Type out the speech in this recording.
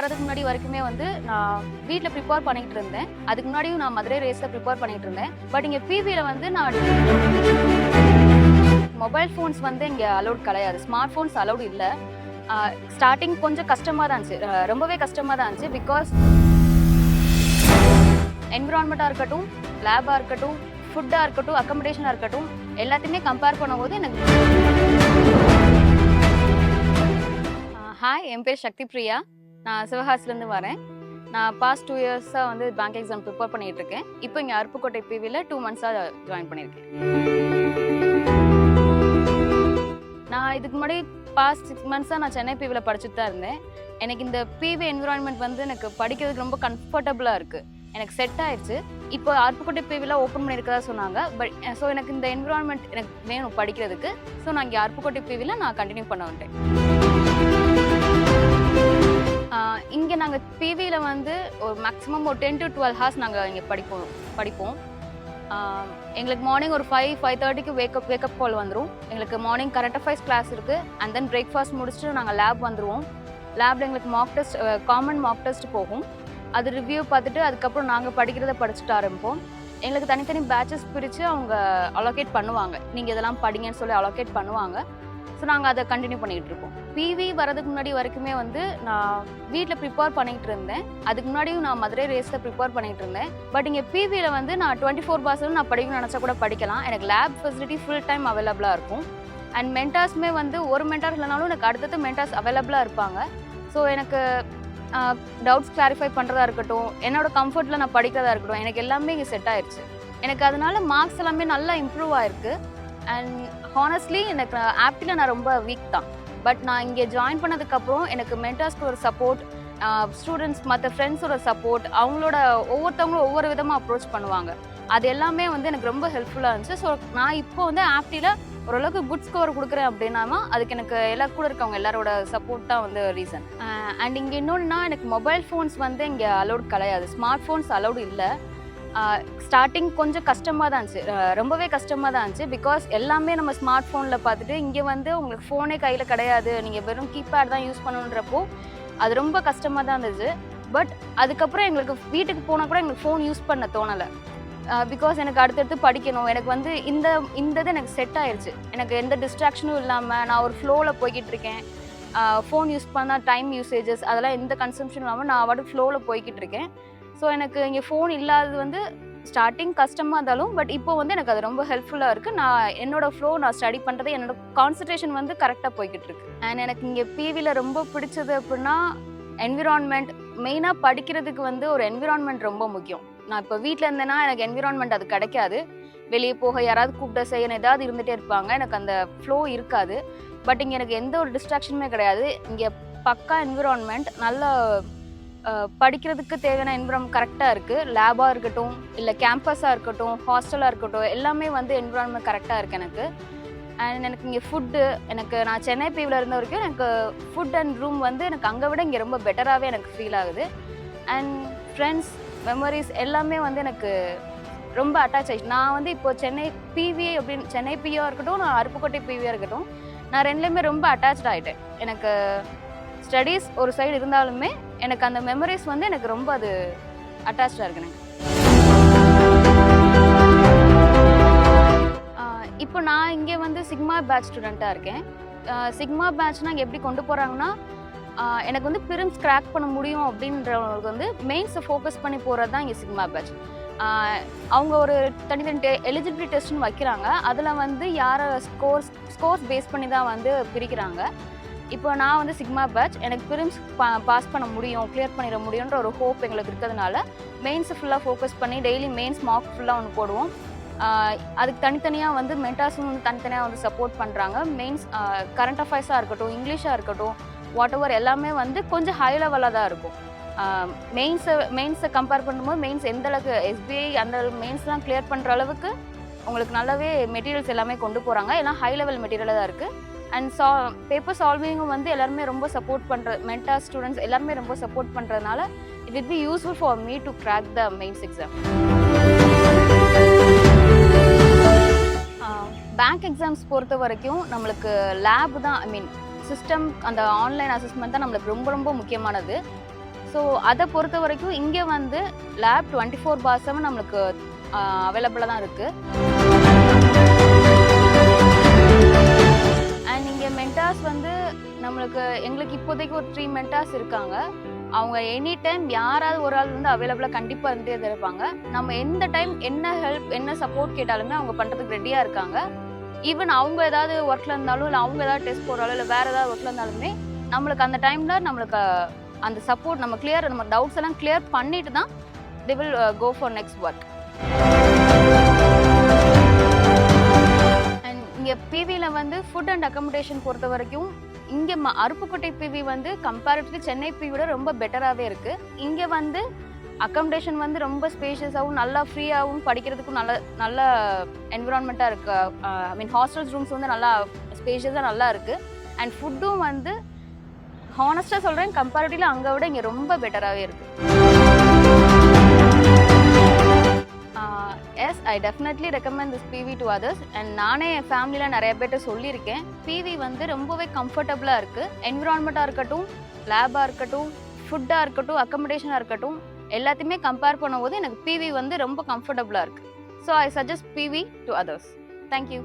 வரதுக்கு முன்னாடி வரைக்குமே வந்து நான் வீட்டில் ப்ரிப்பேர் பண்ணிக்கிட்டு இருந்தேன். அதுக்கு முன்னாடியும் நான் மதுரை ரேஸில் ப்ரிப்பேர் பண்ணிட்டு இருந்தேன். பட் இங்கே பிவியில் வந்து நான் மொபைல் ஃபோன்ஸ் வந்து இங்கே அலௌட் கிடையாது. ஸ்மார்ட் ஃபோன்ஸ் அலௌட் இல்லை. ஸ்டார்டிங் கொஞ்சம் கஷ்டமாக தான் இருந்துச்சு. ரொம்பவே கஷ்டமாக தான் இருந்துச்சு. பிகாஸ் என்விரான்மெண்ட்டாக இருக்கட்டும் லேபாக இருக்கட்டும் ஃபுட்டாக இருக்கட்டும் அக்கமடேஷனாக இருக்கட்டும் எல்லாத்தையுமே கம்பேர் பண்ணும்போது எனக்கு ஹாய் என் பேர் சக்தி பிரியா நான் சிவகாசிலேருந்து வரேன். நான் பாஸ்ட் டூ இயர்ஸாக வந்து பேங்க் எக்ஸாம் ப்ரிப்பேர் பண்ணிகிட்டு இருக்கேன் இப்போ இங்கே அருப்புக்கோட்டை பிவியில் டூ மந்த்ஸாக ஜாயின் பண்ணியிருக்கேன். நான் இதுக்கு முன்னாடி பாஸ்ட் சிக்ஸ் மந்த்ஸாக நான் சென்னை பிவியில் படிச்சுட்டு தான் இருந்தேன். எனக்கு இந்த பிவி என்விரான்மெண்ட் வந்து எனக்கு படிக்கிறதுக்கு ரொம்ப கம்ஃபர்டபுளாக இருக்குது எனக்கு செட் ஆயிடுச்சு இப்போ அருப்புக்கோட்டை பிவியில் ஓப்பன் பண்ணியிருக்கதா சொன்னாங்க. பட் ஸோ எனக்கு இந்த என்விரான்மெண்ட் எனக்கு வேணும் படிக்கிறதுக்கு. ஸோ நான் இங்கே அருப்புக்கோட்டை பிவியில் நான் கண்டினியூ பண்ண வந்துட்டேன். இங்கே நாங்கள் பிவியில் வந்து ஒரு மேக்ஸிமம் ஒரு டென் டு டுவெல் ஹார்ஸ் நாங்கள் இங்கே படிப்போம் படிப்போம். எங்களுக்கு மார்னிங் ஒரு ஃபைவ் ஃபைவ் தேர்ட்டிக்கு wake up wake up call வந்துடும் எங்களுக்கு மார்னிங் கரண்ட் அஃபைர்ஸ் கிளாஸ் இருக்குது அண்ட் தென் பிரேக்ஃபாஸ்ட் முடிச்சுட்டு நாங்கள் லேப் வந்துடுவோம் லேபில் எங்களுக்கு mock test common mock test போகும். அது ரிவ்யூ பார்த்துட்டு அதுக்கப்புறம் நாங்கள் படிக்கிறத படிச்சுட்டு ஆரம்பிப்போம். எங்களுக்கு தனித்தனி பேட்சஸ் பிரித்து அவங்க அலோகேட் பண்ணுவாங்க. நீங்கள் இதெல்லாம் படிங்கன்னு சொல்லி அலோகேட் பண்ணுவாங்க. ஸோ நாங்கள் அதை கண்டினியூ பண்ணிகிட்டு இருக்கோம். பிவி வரதுக்கு முன்னாடி வரைக்குமே வந்து நான் வீட்டில் ப்ரிப்பேர் பண்ணிகிட்டு இருந்தேன். அதுக்கு முன்னாடியும் நான் மதுரை ரேஸில் ப்ரிப்பேர் பண்ணிகிட்டு இருந்தேன். பட் இங்கே பிவியில் வந்து நான் டுவெண்ட்டி ஃபோர் பாஸில் நான் படிக்கணும்னு நினச்சா கூட படிக்கலாம். எனக்கு லேப் ஃபெசிலிட்டி ஃபுல் டைம் அவைலபிளாக இருக்கும். அண்ட் மென்டார்ஸுமே வந்து ஒரு மென்டார் இல்லைனாலும் எனக்கு அடுத்தடுத்து மென்டார்ஸ் அவைலபிளாக இருப்பாங்க. ஸோ எனக்கு டவுட்ஸ் கிளாரிஃபை பண்ணுறதா இருக்கட்டும் என்னோட கம்ஃபர்ட்டில் நான் படிக்கிறதா இருக்கட்டும் எனக்கு எல்லாமே இங்கே செட் ஆயிடுச்சு எனக்கு அதனால மார்க்ஸ் எல்லாமே நல்லா இம்ப்ரூவ் ஆயிருக்கு. அண்ட் ஹானஸ்ட்லி எனக்கு ஆப்டில் நான் ரொம்ப வீக் தான். பட் நான் இங்கே ஜாயின் பண்ணதுக்கப்புறம் எனக்கு மென்டர்ஸ்க்கு ஒரு சப்போர்ட் ஸ்டூடெண்ட்ஸ் மற்ற ஃப்ரெண்ட்ஸோட சப்போர்ட் அவங்களோட ஒவ்வொருத்தவங்களும் ஒவ்வொரு விதமாக அப்ரோச் பண்ணுவாங்க. அது எல்லாமே வந்து எனக்கு ரொம்ப ஹெல்ப்ஃபுல்லாக இருந்துச்சு. ஸோ நான் இப்போ வந்து ஆப்டியில் ஓரளவுக்கு குட் ஸ்கோர் கொடுக்குறேன் அப்படின்னா அதுக்கு எனக்கு எல்லா கூட இருக்கவங்க எல்லாரோட சப்போர்ட் தான் வந்து ரீசன் அண்ட் இங்கே இன்னொன்றுனா எனக்கு மொபைல் ஃபோன்ஸ் வந்து இங்கே அலௌட் கிடையாது. ஸ்மார்ட் ஃபோன்ஸ் அலௌடு இல்லை. ஸ்டார்டிங் கொஞ்சம் கஷ்டமாக தான் இருந்துச்சு. ரொம்பவே கஷ்டமாக தான் இருந்துச்சு. பிகாஸ் எல்லாமே நம்ம ஸ்மார்ட் ஃபோனில் பார்த்துட்டு இங்கே வந்து உங்களுக்கு ஃபோனே கையில் கிடையாது. நீங்கள் வெறும் கீபேட் தான் யூஸ் பண்ணணுன்றப்போ அது ரொம்ப கஷ்டமாக தான் இருந்துச்சு. பட் அதுக்கப்புறம் எங்களுக்கு வீட்டுக்கு போனால் கூட எங்களுக்கு ஃபோன் யூஸ் பண்ண தோணலை. பிகாஸ் எனக்கு அடுத்தடுத்து படிக்கணும். எனக்கு வந்து இந்த இந்த இது எனக்கு செட் ஆயிடுச்சு எனக்கு எந்த டிஸ்ட்ராக்ஷனும் இல்லாமல் நான் ஒரு ஃப்ளோவில் போய்கிட்டு இருக்கேன். ஃபோன் யூஸ் பண்ணால் டைம் யூசேஜஸ் அதெல்லாம் எந்த கன்சம்ஷனும் இல்லாமல் நான் வாட்டு ஃப்ளோவில் போய்கிட்டு இருக்கேன். ஸோ எனக்கு இங்கே ஃபோன் இல்லாதது வந்து ஸ்டார்டிங் கஷ்டமாக இருந்தாலும் பட் இப்போ வந்து எனக்கு அது ரொம்ப ஹெல்ப்ஃபுல்லாக இருக்குது நான் என்னோட ஃப்ளோ நான் ஸ்டடி பண்ணுறது என்னோட கான்சன்ட்ரேஷன் வந்து கரெக்டாக போய்கிட்டு இருக்கு. அண்ட் எனக்கு இங்கே பிவியில் ரொம்ப பிடிச்சது அப்படின்னா என்விரான்மெண்ட் மெயினாக படிக்கிறதுக்கு வந்து ஒரு என்விரான்மெண்ட் ரொம்ப முக்கியம். நான் இப்போ வீட்டில் இருந்தேன்னா எனக்கு என்விரான்மெண்ட் அது கிடைக்காது. வெளியே போக யாராவது கூப்பிட்ட செய்யணும் ஏதாவது இருந்துகிட்டே இருப்பாங்க. எனக்கு அந்த ஃப்ளோ இருக்காது. பட் இங்கே எனக்கு எந்த ஒரு டிஸ்ட்ராக்ஷனுமே கிடையாது. இங்கே பக்கா என்விரான்மெண்ட் நல்ல படிக்கிறதுக்கு தேவையான என்விரான்மெண்ட் கரெக்டாக இருக்குது லேபாக இருக்கட்டும் இல்லை கேம்பஸாக இருக்கட்டும் ஹாஸ்டலாக இருக்கட்டும் எல்லாமே வந்து என்விரான்மெண்ட் கரெக்டாக இருக்குது எனக்கு. அண்ட் எனக்கு இங்கே ஃபுட்டு எனக்கு நான் சென்னை பீவில் இருந்த வரைக்கும் எனக்கு ஃபுட் அண்ட் ரூம் வந்து எனக்கு அங்கே விட இங்கே ரொம்ப பெட்டராகவே எனக்கு ஃபீல் ஆகுது. அண்ட் ஃப்ரெண்ட்ஸ் மெமரிஸ் எல்லாமே வந்து எனக்கு ரொம்ப அட்டாச் ஆயிடுச்சு. நான் வந்து இப்போ சென்னை பிவிஏ அப்படின்னு சென்னை பிஓ இருக்கட்டும் நான் அருப்புக்கோட்டை பிவியாக இருக்கட்டும் நான் ரெண்டுலேயுமே ரொம்ப அட்டாச்ட் ஆகிட்டேன் எனக்கு ஸ்டடீஸ் ஒரு சைடு இருந்தாலுமே எனக்கு அந்த மெமரிஸ் வந்து எனக்கு ரொம்ப அது அட்டாச்சாக இருக்கு எனக்கு. இப்போ நான் இங்கே வந்து சிக்மா பேட்ச் ஸ்டூடெண்ட்டாக இருக்கேன். சிக்மா பேட்ச்னா இங்கே எப்படி கொண்டு போகிறாங்கன்னா எனக்கு வந்து பிரிம்ஸ் கிராக் பண்ண முடியும் அப்படின்றவங்களுக்கு வந்து மெயின்ஸை ஃபோக்கஸ் பண்ணி போகிறது தான் இங்கே சிக்மா பேட்ச் அவங்க ஒரு தனித்தனி டெ எலிஜிபிலிட்டி டெஸ்ட்னு வைக்கிறாங்க. அதில் வந்து யாரை ஸ்கோர்ஸ் ஸ்கோர்ஸ் பேஸ் பண்ணி தான் வந்து பிரிக்கிறாங்க. இப்போ நான் வந்து சிக்மா பேட்ச் எனக்கு பிரிம்ஸ் பா பாஸ் பண்ண முடியும் கிளியர் பண்ணிட முடியுன்ற ஒரு ஹோப் எங்களுக்கு இருக்கிறதுனால மெயின்ஸை ஃபுல்லாக ஃபோக்கஸ் பண்ணி டெய்லி மெயின்ஸ் மார்க் ஃபுல்லாக ஒன்று போடுவோம். அதுக்கு தனித்தனியாக வந்து மென்டாஸும் வந்து தனித்தனியாக வந்து சப்போர்ட் பண்ணுறாங்க மெயின்ஸ் கரண்ட் அஃபேர்ஸாக இருக்கட்டும் இங்கிலீஷாக இருக்கட்டும் வாட் எவர் எல்லாமே வந்து கொஞ்சம் ஹை லெவலாக தான் இருக்கும். மெயின்ஸை மெயின்ஸை கம்பேர் பண்ணும்போது மெயின்ஸ் எந்த அளவுக்கு எஸ்பிஐ அந்த மெயின்ஸ்லாம் கிளியர் பண்ணுற அளவுக்கு உங்களுக்கு நல்லாவே மெட்டீரியல்ஸ் எல்லாமே கொண்டு போகிறாங்க எல்லாம் ஹை லெவல் மெட்டீரியலாக தான் இருக்குது அண்ட் சா பேப்பர் சால்விங்கும் வந்து எல்லாருமே ரொம்ப சப்போர்ட் பண்ணுற மென்டா ஸ்டூடெண்ட்ஸ் எல்லாருமே ரொம்ப சப்போர்ட் பண்ணுறதுனால it will be useful for me to crack the mains exam bank exams பொறுத்த வரைக்கும் நம்மளுக்கு லேப் தான் ஐ மீன் சிஸ்டம் அந்த ஆன்லைன் அசஸ்மெண்ட் தான் நம்மளுக்கு ரொம்ப ரொம்ப முக்கியமானது. ஸோ அதை பொறுத்த வரைக்கும் இங்கே வந்து lab twenty four bar seven நம்மளுக்கு அவைலபிளாக தான் இருக்குது மென்டாஸ் வந்து நம்மளுக்கு எங்களுக்கு இப்போதைக்கு ஒரு த்ரீ மென்டாஸ் இருக்காங்க. அவங்க எனி டைம் யாராவது ஒரு ஆள் வந்து அவைலபிளாக கண்டிப்பாக இருந்துட்டே தான் இருப்பாங்க நம்ம எந்த டைம் என்ன ஹெல்ப் என்ன சப்போர்ட் கேட்டாலுமே அவங்க பண்ணுறதுக்கு ரெடியாக இருக்காங்க. ஈவன் அவங்க ஏதாவது ஒர்க்கில் இருந்தாலும் இல்லை அவங்க ஏதாவது டெஸ்ட் போடுறாலும் இல்லை வேறு ஏதாவது ஒர்க்கில் இருந்தாலுமே நம்மளுக்கு அந்த டைமில் நம்மளுக்கு அந்த சப்போர்ட் நம்ம கிளியர் நம்ம டவுட்ஸ் எல்லாம் கிளியர் பண்ணிட்டு தான் they will go for next work இங்கே பிவியில் வந்து ஃபுட் அண்ட் அக்கமடேஷன் பொறுத்த வரைக்கும் இங்கே ம அருப்புக்கோட்டை பிவி வந்து கம்பேரிட்டிவ்லி சென்னை பிவியோட ரொம்ப பெட்டராகவே இருக்குது இங்கே வந்து அக்கமடேஷன் வந்து ரொம்ப ஸ்பேஷியஸாகவும் நல்லா ஃப்ரீயாகவும் படிக்கிறதுக்கும் நல்ல நல்ல என்விரான்மெண்ட்டாக இருக்குது ஐ மீன் ஹாஸ்டல்ஸ் ரூம்ஸ் வந்து நல்லா ஸ்பேஷியஸாக நல்லா இருக்குது அண்ட் ஃபுட்டும் வந்து ஹானஸ்ட்டாக சொல்கிறேன் கம்பேரிட்டிவ்லி அங்கே விட இங்கே ரொம்ப பெட்டராகவே இருக்குது yes I definitely recommend this PV to others and நானே என் ஃபேமிலியில் நிறைய பேர்ட்ட சொல்லியிருக்கேன். பிவி வந்து ரொம்பவே கம்ஃபர்டபுளாக இருக்குது என்விரான்மெண்ட்டாக இருக்கட்டும் லேபாக இருக்கட்டும் ஃபுட்டாக இருக்கட்டும் அக்கமடேஷனாக இருக்கட்டும் எல்லாத்தையுமே கம்பேர் பண்ணும்போது எனக்கு பிவி வந்து ரொம்ப கம்ஃபர்டபுளாக இருக்குது so I suggest PV to others thank you